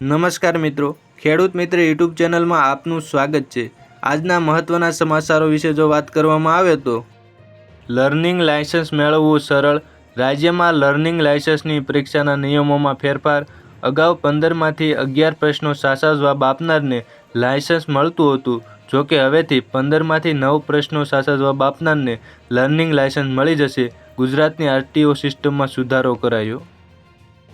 નમસ્કાર મિત્રો. ખેડૂત મિત્ર યુટ્યુબ ચેનલમાં આપનું સ્વાગત છે. આજના મહત્ત્વના સમાચારો વિશે જો વાત કરવામાં આવે તો, લર્નિંગ લાયસન્સ મેળવવું સરળ, રાજ્યમાં લર્નિંગ લાયસન્સની પરીક્ષાના નિયમોમાં ફેરફાર, અગાઉ પંદરમાંથી અગિયાર પ્રશ્નો સાચા જવાબ આપનારને લાયસન્સ મળતું હતું જોકે હવેથી પંદરમાંથી નવ પ્રશ્નો સાચા જવાબ આપનારને લર્નિંગ લાયસન્સ મળી જશે. ગુજરાતની આરટીઓ સિસ્ટમમાં સુધારો કરાયો.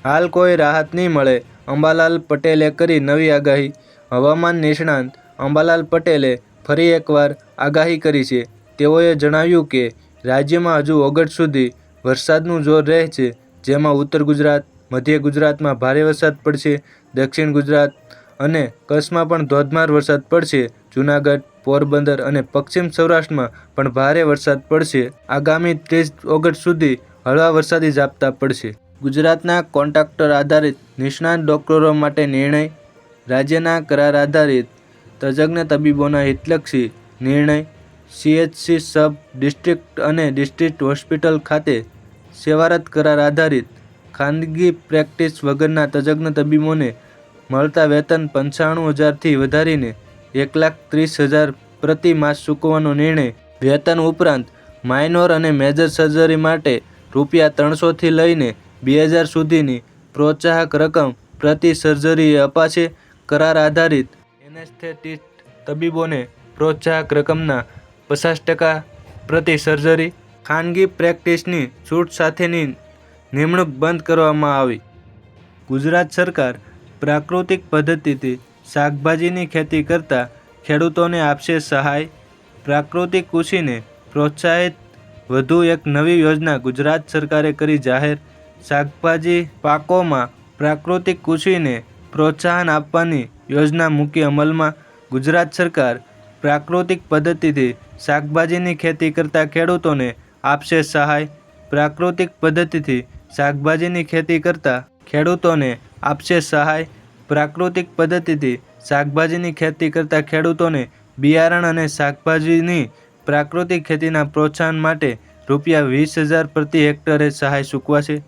હાલ કોઈ રાહત નહીં મળે. અંબાલાલ પટેલે કરી નવી આગાહી. હવામાન નિષ્ણાંત અંબાલાલ પટેલે ફરી એકવાર આગાહી કરી છે. તેઓએ જણાવ્યું કે, રાજ્યમાં હજુ ઓગસ્ટ સુધી વરસાદનું જોર રહે છે, જેમાં ઉત્તર ગુજરાત, મધ્ય ગુજરાતમાં ભારે વરસાદ પડશે, દક્ષિણ ગુજરાત અને કચ્છમાં પણ ધોધમાર વરસાદ પડશે, જૂનાગઢ, પોરબંદર અને પશ્ચિમ સૌરાષ્ટ્રમાં પણ ભારે વરસાદ પડશે. આગામી ત્રીસ ઓગસ્ટ સુધી હળવા વરસાદી ઝાપટા પડશે. ગુજરાતના કોન્ટ્રાક્ટર આધારિત નિષ્ણાત ડોક્ટરો માટે નિર્ણય, રાજ્યના કરાર આધારિત તજજ્ઞ તબીબોના હિતલક્ષી નિર્ણય સીએચસી સબ ડિસ્ટ્રિક્ટ અને ડિસ્ટ્રિક્ટ હોસ્પિટલ ખાતે સેવારત કરાર આધારિત ખાનગી પ્રેક્ટિસ વગરના તજજ્ઞ તબીબોને મળતા વેતન પંચાણું હજારથી વધારીને એક લાખ ત્રીસ હજાર પ્રતિ માસ ચૂકવવાનો નિર્ણય. વેતન ઉપરાંત માઇનોર અને મેજર સર્જરી માટે રૂપિયા ત્રણસોથી લઈને બે હજાર સુધીની પ્રોત્સાહક રકમ પ્રતિ સર્જરીએ અપાશે કરાર આધારિત. એનેસ્થેટિસ્ટ તબીબોને પ્રોત્સાહક રકમના પચાસ ટકા પ્રતિ સર્જરી. ખાનગી પ્રેક્ટિસની છૂટ સાથેની નિમણૂક બંધ કરવામાં આવી. ગુજરાત સરકાર પ્રાકૃતિક પદ્ધતિથી શાકભાજીની ખેતી કરતા ખેડૂતોને આપશે સહાય. પ્રાકૃતિક કૃષિને પ્રોત્સાહિત વધુ એક નવી યોજના ગુજરાત સરકારે કરી જાહેર શાકભાજી પાકોમાં પ્રાકૃતિક કૃષિને પ્રોત્સાહન આપવાની યોજના મૂકી અમલમાં ગુજરાત સરકાર પ્રાકૃતિક પદ્ધતિથી શાકભાજીની ખેતી કરતા ખેડૂતોને આપશે સહાય. પ્રાકૃતિક પદ્ધતિથી શાકભાજીની ખેતી કરતા ખેડૂતોને આપશે સહાય. પ્રાકૃતિક પદ્ધતિથી શાકભાજીની ખેતી કરતા ખેડૂતોને બિયારણ અને શાકભાજીની પ્રાકૃતિક ખેતીના પ્રોત્સાહન માટે રૂપિયા વીસ હજાર પ્રતિ હેક્ટરે સહાય ચૂકવાશે